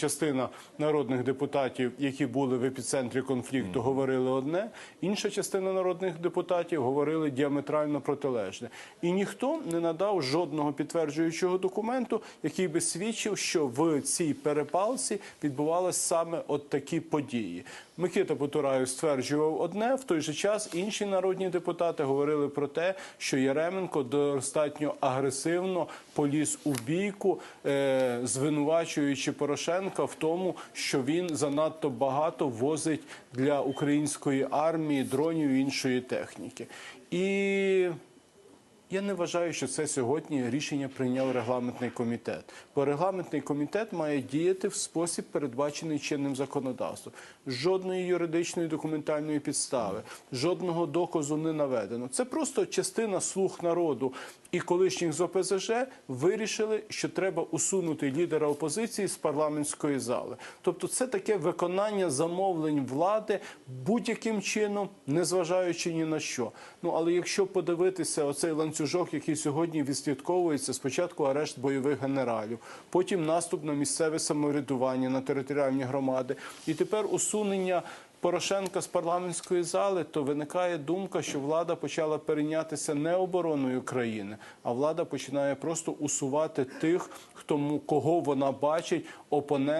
Частина народних депутатів, які були в епіцентрі конфлікту, говорили одне. Інша частина народних депутатів говорили діаметрально протилежне. І ніхто не надав жодного підтверджуючого документу, який би свідчив, що в цій перепалці відбувалися саме от такі події. Микита Потураєв стверджував одне, в той же час інші народні депутати говорили про те, що Яременко достатньо агресивно поліз у бійку, е, звинувачуючи Порошенка в тому, що він занадто багато возить для української армії дронів і іншої техніки. І я не вважаю, що це сьогодні рішення прийняв регламентний комітет. Бо регламентний комітет має діяти в спосіб, передбачений чинним законодавством. Жодної юридичної документальної підстави, жодного доказу не наведено. Це просто частина слуг народу і колишніх з ОПЗЖ вирішили, що треба усунути лідера опозиції з парламентської зали. Тобто, це таке виконання замовлень влади будь-яким чином, незважаючи ні на що. Ну але якщо подивитися оцей ланцюжок, який сьогодні відслідковується, спочатку арешт бойових генералів, потім наступ на місцеве самоврядування на територіальні громади, і тепер усунення. Порошенка з парламентської зали, то виникає думка, що влада почала перейнятися не обороною країни, а влада починає просто усувати тих, хто кого вона бачить опонент.